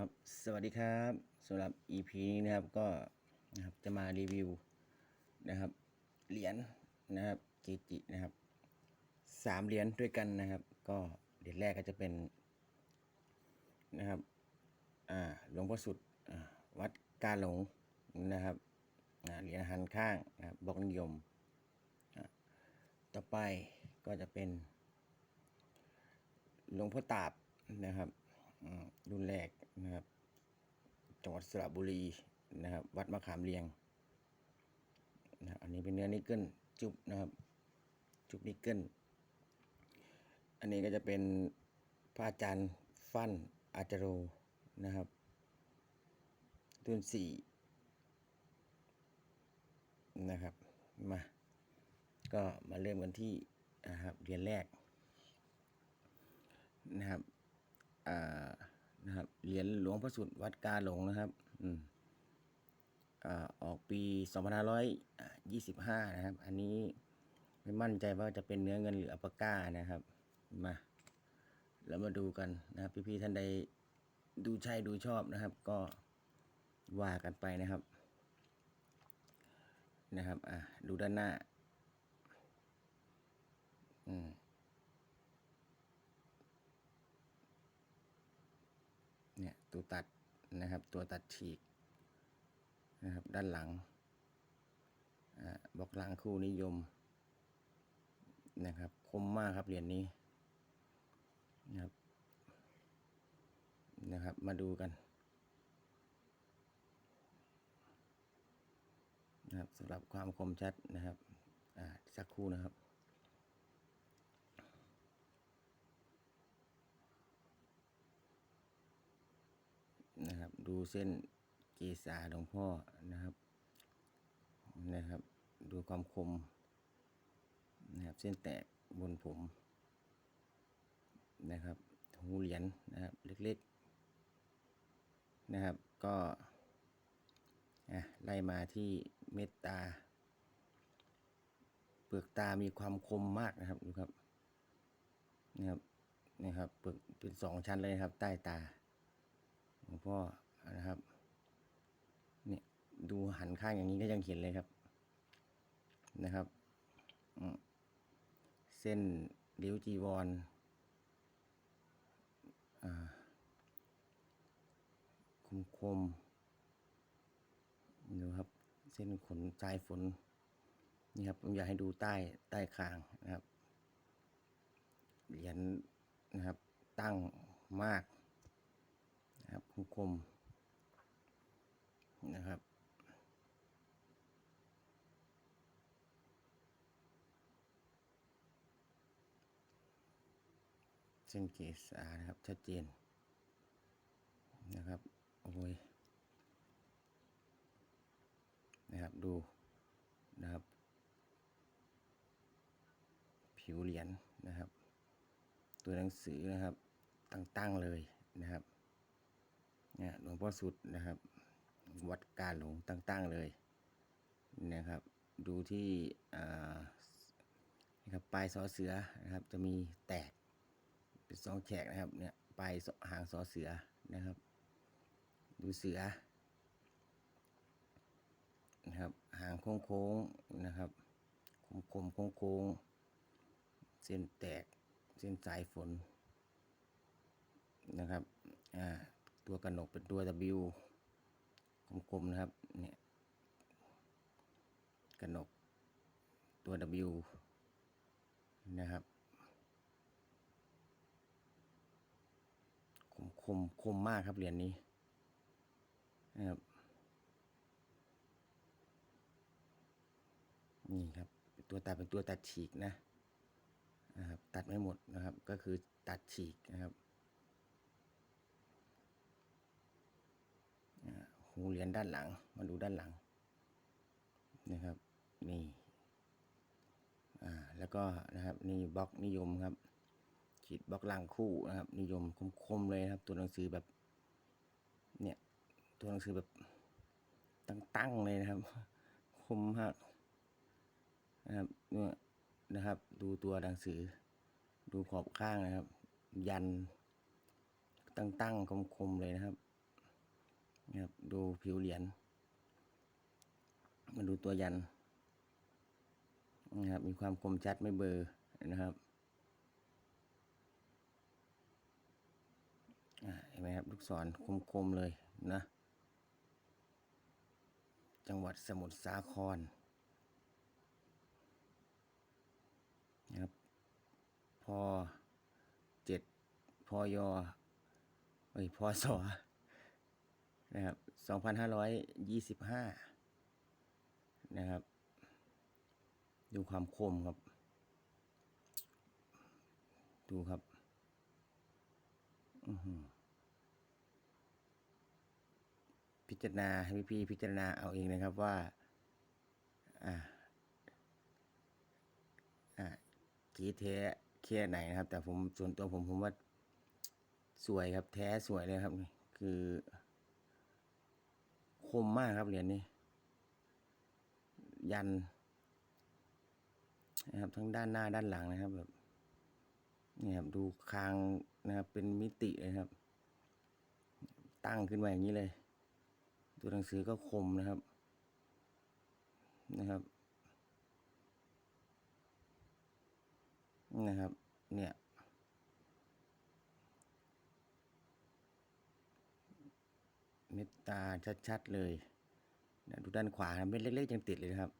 ครับสวัสดีครับสำหรับ EP นี้นะครับก็นะครับจะมารีวิวนะครับเหรียญนะครับเกจินะครับสามเหรียญด้วยกันนะครับ ก็เหรียญแรกก็จะเป็นนะครับอ่าหลวงพ่อสุดวัดกาหลงนะครับเหรียญหันข้างนะครับบอกนิยม ต่อไปก็จะเป็นหลวงพ่อตาบนะครับ รุ่นแรกนะครับ จังหวัดสระบุรีนะครับ วัดมะขามเรียงนะครับอันนี้เป็นเนื้อนิกเกิลจุบนะครับ จุบนิกเกิลอันนี้ก็จะเป็นพระอาจารย์ฟั่นอาจารโรนะครับรุ่นสี่นะครับมาก็มาเริ่มกันที่นะครับเรียญแรกนะครับ อ่านะครับเหรียญหลวงพระสุดวัดกาหลงนะครับ อืมอ่าออกปี2525นะครับ อันนี้ไม่มั่นใจว่าจะเป็นเนื้อเงินหรืออัปปาก้านะครับ มาแล้วมาดูกันนะครับ พี่ๆท่านใดดูใช่ดูชอบนะครับ ก็ว่ากันไปนะครับ นะครับ อ่าดูด้านหน้า อืม เนี่ย ตัวตัดนะครับ ตัวตัดฉีกนะครับ ด้านหลังบล็อกหลังคู่นิยมนะครับ คมมากครับเหรียญนี้นะครับนะครับ มาดูกันนะครับสำหรับความคมชัดนะครับสักครู่นะครับ นะครับ ดูเส้นเกษาหลวงพ่อนะครับนะครับ ดูความคมนะครับเส้นแตกบนผมนะครับหูเหรียญนะครับเล็กๆนะครับก็อะไล่มาที่เมตตา เปลือกตามีความคมมากนะครับดูครับนะครับนี่ครับเปลือกเป็นสองชั้นเลยนะครับ ใต้ตาหลวงพ่อ นะครับ เนี่ยดูหันข้างอย่างนี้ก็ยังเห็นเลยครับนะครับเส้นเลี้ยวจีวรคมคมดูครับ เส้นขนสายฝนนี่ครับผมอยากให้ดูใต้ใต้คางนะครับเหรียญนะครับตั้งมากนะครับคมๆ นะครับ เส้นเกษานะครับ ชัดเจนนะครับ โอ้ยนะครับดูนะครับ ผิวเหรียญนะครับ ตัวหนังสือนะครับตั้งๆเลยนะครับเนี่ยหลวงพ่อสุดนะครับ วัดการหลงตั้งๆเลยนะครับ ดูที่นี่ครับปลายสอเสือนะครับ จะมีแตกเป็นสองแฉกนะครับเนี่ยปลายหางสอเสือนะครับ ดูเสือนะครับหางโค้งๆนะครับคมๆโค้งๆเส้นแตกเส้นสายฝนนะครับตัวกระหนกเป็นตัว W กลมๆนะครับ เนี่ยกระหนกตัว W นะครับ คมคมคมมากครับเหรียญนี้นะครับนี่ครับตัวตัดเป็นตัวตัดฉีกนะนะครับ ตัดไม่หมดนะครับ ก็คือตัดฉีกนะครับ หูเหรียญด้านหลัง มาดูด้านหลังนะครับ นี่ อ่า แล้วก็นะครับนี่บล็อกนิยมครับ ขีดบล็อกล่างคู่นะครับ นิยมคมๆเลยครับ ตัวหนังสือแบบ เนี่ย ตัวหนังสือแบบตั้งๆเลยนะครับ คมมากนะครับเนี่ยนะครับ ดูตัวหนังสือ ดูขอบข้างนะครับ ยันตั้งๆคมๆเลยนะครับ นะครับดูผิวเหรียญมาดูตัวยันนะครับมีความคมชัดไม่เบลอนะครับเห็นไหมครับลูกศรคมๆเลยนะ จังหวัดสมุทรสาครนะครับพอเจ็ดพอยอเอ้ยพอสอ นะครับสองพันห้าร้อยยี่สิบห้านะครับ ดูความคมครับ ดูครับ พิจารณาให้พี่พิจารณาเอาเองนะครับว่า อ่า อ่ากีแท้แค่ไหนนะครับ แต่ผมส่วนตัวผมผมว่าสวยครับแท้สวยเลยครับ คือ คมมากครับเหรียญนี้ ยันนะครับทั้งด้านหน้าด้านหลังนะครับแบบนี่ครับดูคางนะครับเป็นมิติเลยครับ ตั้งขึ้นมาอย่างนี้เลย ตัวหนังสือก็คมนะครับนะครับ นะครับ เนี่ย เม็ดตาชัดๆเลยนะดูด้านขวานะเม็ดเล็กๆยังติดเลยนะครับ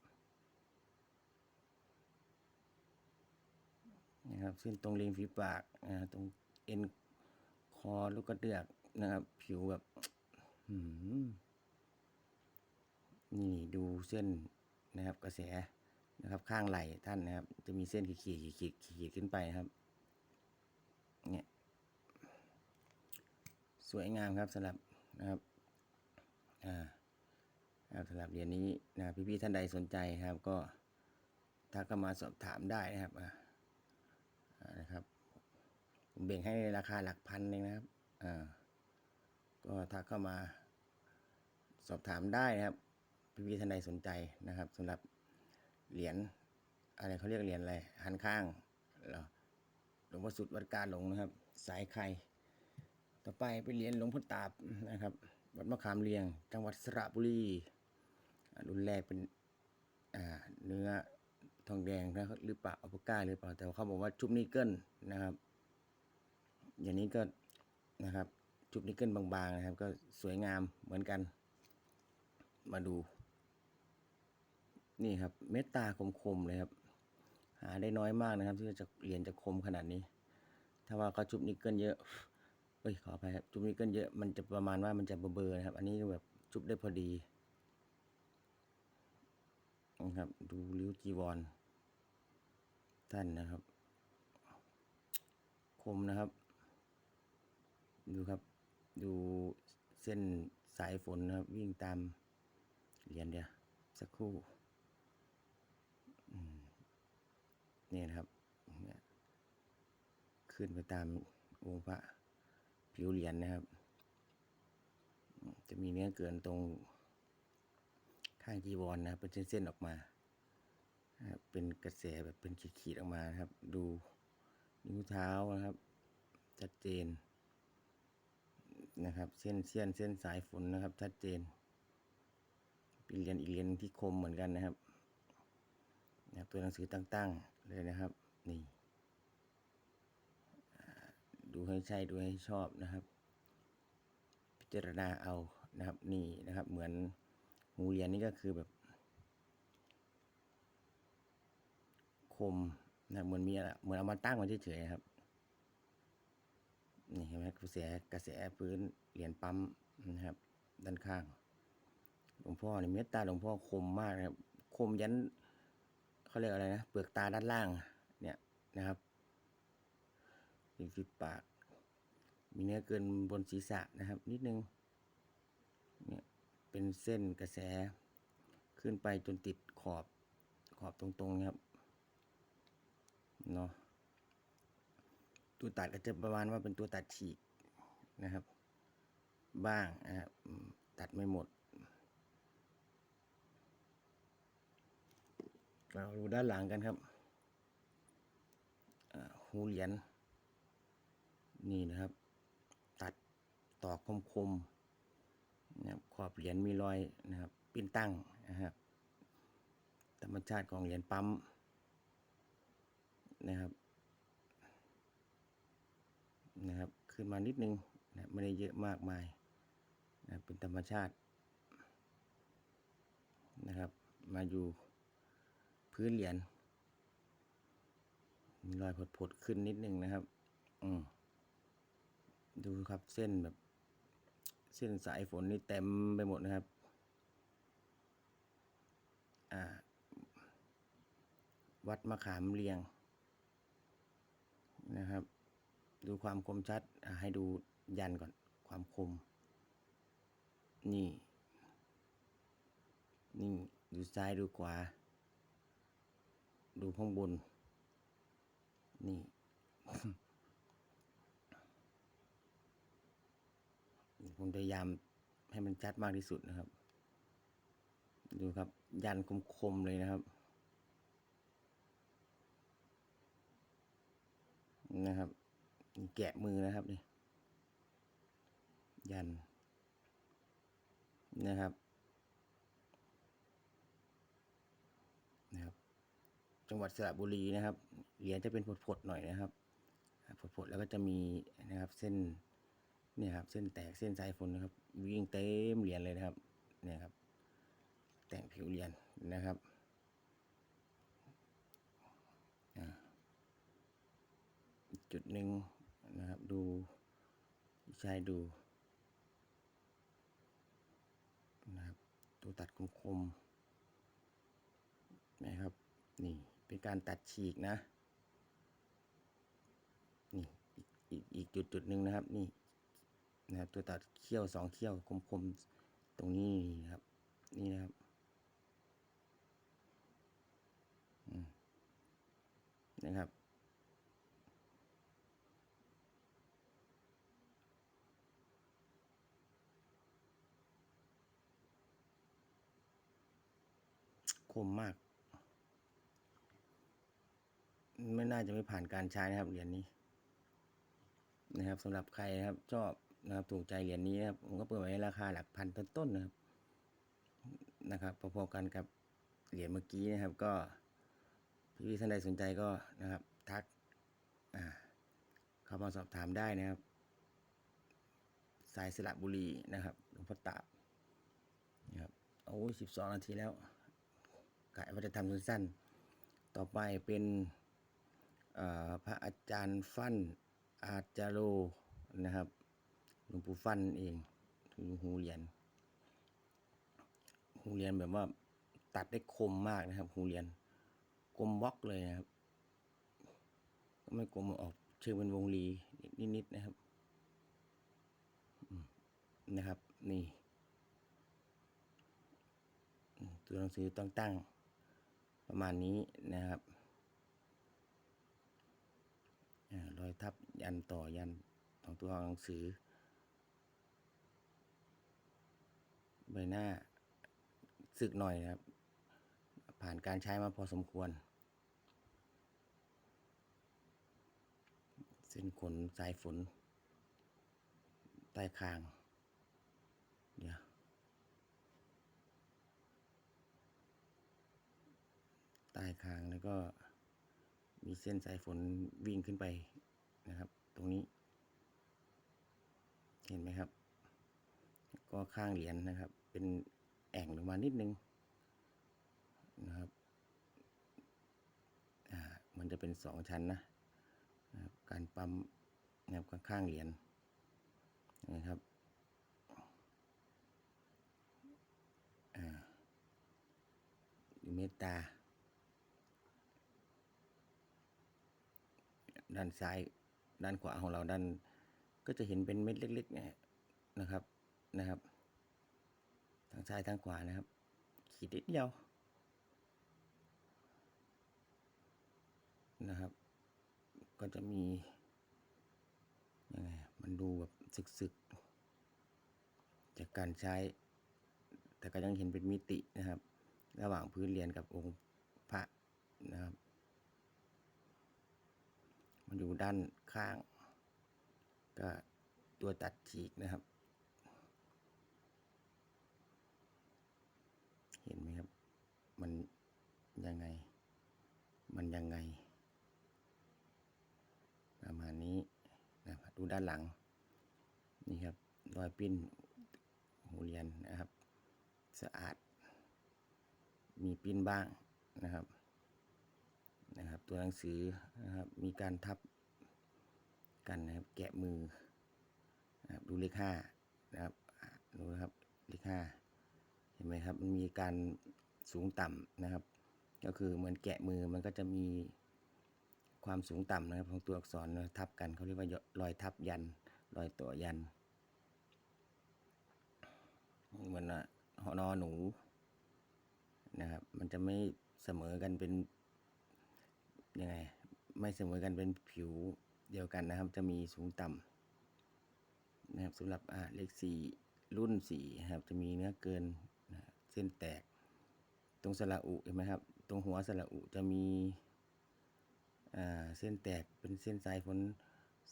นะครับเส้นตรงริมฝีปากนะตรงเอ็นคอลูกกระเดือกนะครับ ผิวแบบนี่ดูเส้นนะครับ กระแสนะครับ ข้างไหล่ท่านนะครับ จะมีเส้นขีดขีดขีดขีดขึ้นไปครับ เนี่ย สวยงามครับสำหรับนะครับ อ่าครับสำหรับเหรียญนี้นะพี่ๆท่านใดสนใจครับก็ทักเข้ามาสอบถามได้นะครับอ่านะครับผมเบ่งให้ราคาหลักพันเองนะครับอ่าก็ทักเข้ามาสอบถามได้นะครับพี่ๆท่านใดสนใจนะครับสำหรับเหรียญอะไรเขาเรียกเหรียญอะไรหันข้างหรอหลวงพ่อสุดวัดการหลงนะครับ สายไข่ต่อไปเป็นเหรียญหลวงพ่อตาบนะครับ วัดมะขามเรียง จังหวัดสระบุรีรุ่นแรกเป็นเนื้อทองแดงนะหรือเปล่าอัลปาก้าหรือเปล่าแต่เขาบอกว่าชุบนิกเกิลนะครับ อย่างนี้ก็นะครับชุบนิกเกิลบางๆนะครับ ก็สวยงามเหมือนกัน มาดู นี่ครับ เม็ดตาคมๆเลยครับ หาได้น้อยมากนะครับ ที่จะเหรียญจะคมขนาดนี้ ถ้าว่าเขาชุบนิกเกิลเยอะ เอ้ยขออภัยครับชุบนิกเกิลเยอะมันจะประมาณว่ามันจะเบลอๆนะครับ อันนี้แบบชุบได้พอดีนะครับ ดูริ้วจีวรท่านนะครับ คมนะครับ ดูครับ ดูเส้นสายฝนนะครับ วิ่งตามเหรียญเดียวสักครู่นี่นะครับ ขึ้นไปตามองค์พระ ผิวเหรียญนะครับ จะมีเนื้อเกินตรงข้างจีวรนะครับเป็นเส้นๆออกมาเป็นกระแสแบบเป็นขีดๆออกมานะครับ ดูนิ้วเท้านะครับ ชัดเจนนะครับ เส้นเส้นเส้นสายฝนนะครับ ชัดเจนเป็นเหรียญอีกเหรียญที่คมเหมือนกันนะครับนะครับตัวหนังสือตั้งๆเลยนะครับ นี่ ดูให้ใช่ดูให้ชอบนะครับ พิจารณาเอานะครับ นี่นะครับ เหมือนหูเรียญนี่ก็คือแบบ คมนะเหมือนมีอะไรเหมือนเอามาตั้งไว้เฉยๆครับนี่เห็นไหมกระแสกระแสพื้นเหรียญปั๊มนะครับ ด้านข้าง หลวงพ่อนี่เมตตาหลวงพ่อคมมากนะครับ คมยันเขาเรียกอะไรนะเปลือกตาด้านล่าง เนี่ยนะครับ ริมฝีปาก มีเนื้อเกินบนศีรษะนะครับ นิดนึงเนี่ยเป็นเส้นกระแส ขึ้นไปจนติดขอบขอบตรงๆนะครับเนาะตัวตัดก็จะประมาณว่าเป็นตัวตัดฉีกนะครับ บ้างนะครับตัดไม่หมด เราดูด้านหลังกันครับหูเหรียญ นี่นะครับ ตัดตอกคมๆนะครับขอบเหรียญมีรอยนะครับ ปิ้นตั้งนะครับธรรมชาติของเหรียญปั๊มนะครับนะครับ ขึ้นมานิดนึงนะไม่ได้เยอะมากมายนะเป็นธรรมชาตินะครับ มาอยู่พื้นเหรียญมีรอยผดๆขึ้นนิดนึงนะครับ อืม ดูครับเส้นแบบ เส้นสายฝนนี่เต็มไปหมดนะครับ อ่า วัดมะขามเรียง นะครับ ดูความคมชัดให้ดูยันก่อนความคม นี่ นี่ ดูซ้ายดูขวา ดูข้างบน นี่ ผมพยายามให้มันชัดมากที่สุดนะครับ ดูครับ ยันคมๆเลยนะครับ นะครับ แกะมือนะครับนี่ยันนะครับนะครับ จังหวัดสระบุรีนะครับเหรียญจะเป็นผดๆหน่อยนะครับผดๆแล้วก็จะมีนะครับเส้น เนี่ยครับเส้นแตกเส้นสายฝนนะครับ วิ่งเต็มเหรียญเลยนะครับเนี่ยครับ แต่งผิวเหรียญนะครับจุดหนึ่งนะครับ ดูใช้ดูนะครับตัวตัดคมๆนะครับ นี่เป็นการตัดฉีกนะ นี่อีกอีกจุดจุดหนึ่งนะครับ นี่ นะครับ ตัวตัดเขี้ยวสองเขี้ยวคมๆตรงนี้ครับ นี่นะครับนะครับ คมมาก ไม่น่าจะไม่ผ่านการใช้นะครับเหรียญนี้นะครับสำหรับใครนะครับชอบ นะครับถูกใจเหรียญนี้นะครับผมก็เปิดไว้ราคาหลักพันต้นๆนะครับนะครับพอๆกันกับเหรียญเมื่อกี้นะครับ ก็พี่ๆท่านใดสนใจก็นะครับ ทักอ่าเข้ามาสอบถามได้นะครับ สายสระบุรีนะครับหลวงพ่อตาบนะครับโอ้ยสิบสองนาทีแล้วกะว่าจะทำสั้นๆต่อไปเป็นพระอาจารย์ฟั่นอาจารโรนะครับ หลวงปู่ฟั่นเองถือหูเหรียญหูเหรียญแบบว่าตัดได้คมมากนะครับหูเหรียญกลมบล็อกเลยนะครับก็ไม่กลมออกเชิงเป็นวงรีนิดๆนะครับนะครับ นี่ตัวหนังสือต้องตั้งประมาณนี้นะครับอ่ารอยทับยันต่อยันของตัวหนังสือ ใบหน้าสึกหน่อยนะครับ ผ่านการใช้มาพอสมควร เส้นขนสายฝนใต้คาง เดี๋ยวใต้คางแล้วก็มีเส้นสายฝนวิ่งขึ้นไปนะครับ ตรงนี้ เห็นไหมครับ ก็ข้างเหรียญนะครับ เป็นแอ่งลงมานิดนึงนะครับอ่ามันจะเป็นสองชั้นนะนะครับการปั๊มนะครับข้างๆเหรียญนะครับอ่าเมตตา ด้านซ้ายด้านขวาของเราด้าน ก็จะเห็นเป็นเม็ดเล็กๆเนี่ยนะครับนะครับางซ้ายทางขวานะครับ ขีดนิดเดียวนะครับ ก็จะมียังไงมันดูแบบสึกๆ จากการใช้ แต่ก็ยังเห็นเป็นมิตินะครับ ระหว่างพื้นเรียญกับองค์พระนะครับ มันอยู่ด้านข้าง ก็ตัวตัดฉีกนะครับ เห็นไหมครับ มันยังไง มันยังไง ประมาณนี้นะครับดูด้านหลัง นี่ครับรอยปิ้นหูเรียนนะครับ สะอาด มีปิ้นบ้างนะครับ นะครับ ตัวหนังสือนะครับ มีการทับกันนะครับ แกะมือนะครับดูเลขห้านะครับดูนะครับเลขห้า เห็นไหมครับมันมีการสูงต่ำนะครับ ก็คือเหมือนแกะมือมันก็จะมีความสูงต่ำนะครับของตัวอักษรนะทับกันเขาเรียกว่ารอยทับยันรอยต่อยันเหมือนอะหอนอหนูนะครับ มันจะไม่เสมอกันเป็นยังไงไม่เสมอกันเป็นผิวเดียวกันนะครับ จะมีสูงต่ำนะครับสำหรับอ่าเลขสี่รุ่นสี่ครับ จะมีเนื้อเกิน ส้นแตก ตรงสระอุเห็นไหมครับ ตรงหัวสระอุจะมีเส้นแตกเป็นเส้นสายฝน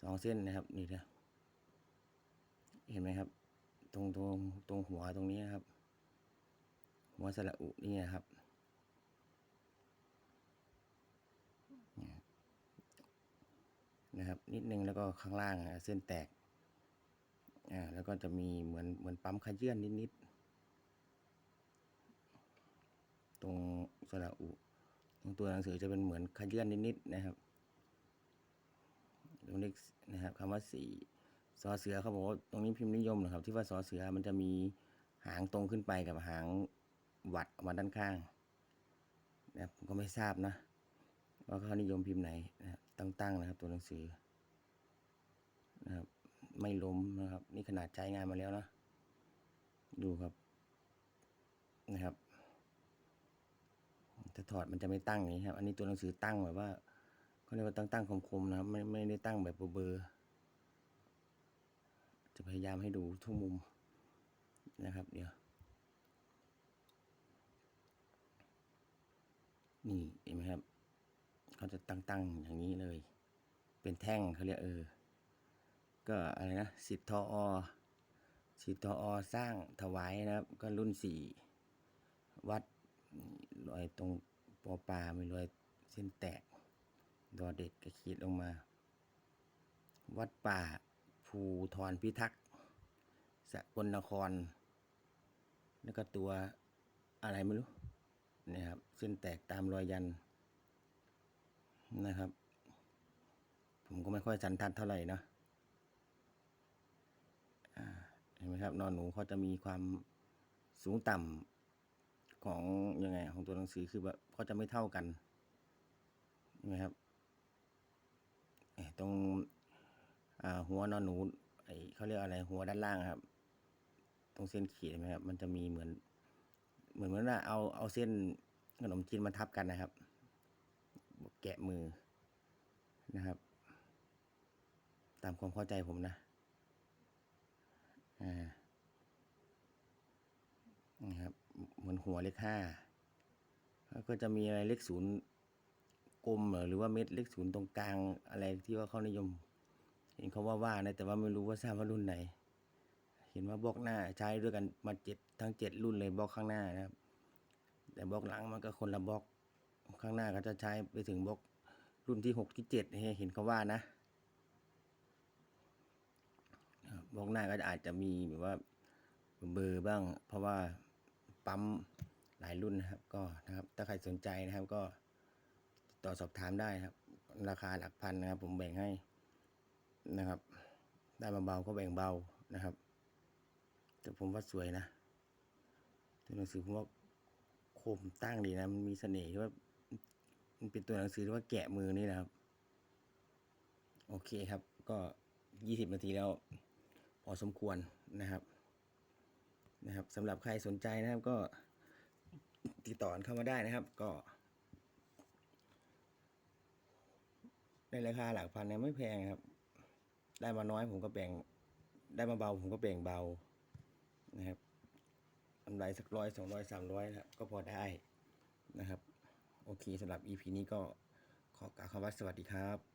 สองเส้นนะครับนี่นะเห็นไหมครับ ตรงตรงตรงหัวตรงนี้นะครับ หัวสระอุนี่นะครับนะครับ นิดนึงแล้วก็ข้างล่างเส้นแตกอ่าแล้วก็จะมีเหมือนเหมือนปั๊มขยื่นนิดๆ ตรงสระอุ ตรงตัวหนังสือจะเป็นเหมือนขยื่นนิดๆนะครับตรงนี้นะครับคำว่าสีสอเสือเขาบอกว่าตรงนี้พิมพ์นิยมนะครับ ที่ว่าสอเสือมันจะมีหางตรงขึ้นไปกับหางหวัดออกมาด้านข้างนะครับผมก็ไม่ทราบนะ ว่าเขานิยมพิมพ์ไหนนะครับตั้งๆนะครับ ตัวหนังสือนะครับ ไม่ล้มนะครับ นี่ขนาดใช้งานมาแล้วนะ ดูครับนะครับ ถ้าถอดมันจะไม่ตั้งอย่างนี้ครับ อันนี้ตัวหนังสือตั้งแบบว่าเขาเรียกว่าตั้งตั้งคมๆนะครับ ไม่ไม่ได้ตั้งแบบเบอร์จะพยายามให้ดูทุกมุมนะครับ เดี๋ยว นี่เห็นไหมครับเขาจะตั้งๆอย่างนี้เลย เป็นแท่งเขาเรียกเออ ก็อะไรนะสิทธิ์ทออสิทธิ์ทออสร้างถวายนะครับ ก็รุ่นสี่วัด รอยตรงปอปลามีรอยเส้นแตก ดอเด็ดกระขีดลงมา วัดป่าภูทรพิทักษ์สกลนคร แล้วก็ตัวอะไรไม่รู้นะครับ เส้นแตกตามรอยยันนะครับ ผมก็ไม่ค่อยสันทัดเท่าไหร่นะเห็นไหมครับนอนหนูเขาจะมีความสูงต่ำ ของยังไงของตัวหนังสือคือแบบเขาจะไม่เท่ากันนไหมครับเออตรงหัวนอนหนูไอเขาเรียกอะไรหัวด้านล่างครับ ตรงเส้นขีดนไหมครับ มันจะมีเหมือน เหมือนเหมือนว่าเอาเอาเส้นขนมจีนมาทับกันนะครับ แกะมือนะครับ ตามความเข้าใจผมนะอ่านะครับ เหมือนหัวเลขห้าแล้วก็จะมีอะไรเลขศูนย์กลมหรอหรือว่าเม็ดเลขศูนย์ตรงกลางอะไรที่ว่าเขานิยม เห็นเขาว่าว่านะแต่ว่าไม่รู้ว่าทราบว่ารุ่นไหน เห็นว่าบล็อกหน้าใช้ด้วยกันมาเจ็ดทั้งเจ็ดรุ่นเลยบล็อกข้างหน้านะครับ แต่บล็อกหลังมันก็คนละบล็อกข้างหน้าก็จะใช้ไปถึงบล็อกรุ่นที่หกที่เจ็ดเห็นเขาว่านะบล็อกหน้าก็อาจจะมีแบบว่าเบอร์บ้าง เพราะว่า ปั๊มหลายรุ่นนะครับ ก็นะครับ ถ้าใครสนใจนะครับก็ต่อสอบถามได้ครับ ราคาหลักพันนะครับ ผมแบ่งให้นะครับ ได้มาเบาก็แบ่งเบานะครับ แต่ผมว่าสวยนะตัวหนังสือผมว่าคมตั้งดีนะ มันมีเสน่ห์ที่ว่ามันเป็นตัวหนังสือที่ว่าแกะมือนี่นะครับ โอเคครับ ก็ยี่สิบนาทีแล้ว พอสมควรนะครับ นะครับสำหรับใครสนใจนะครับก็ติดต่อเข้ามาได้นะครับ ก็ในราคาหลักพันเนี่ยไม่แพงครับ ได้มาน้อยผมก็แบ่ง ได้มาเบาผมก็แบ่งเบานะครับกำไรสักร้อยสองร้อยสามร้อยนะครับก็พอได้นะครับ โอเคสำหรับ EP นี้ก็ขอกล่าวคำว่าสวัสดีครับ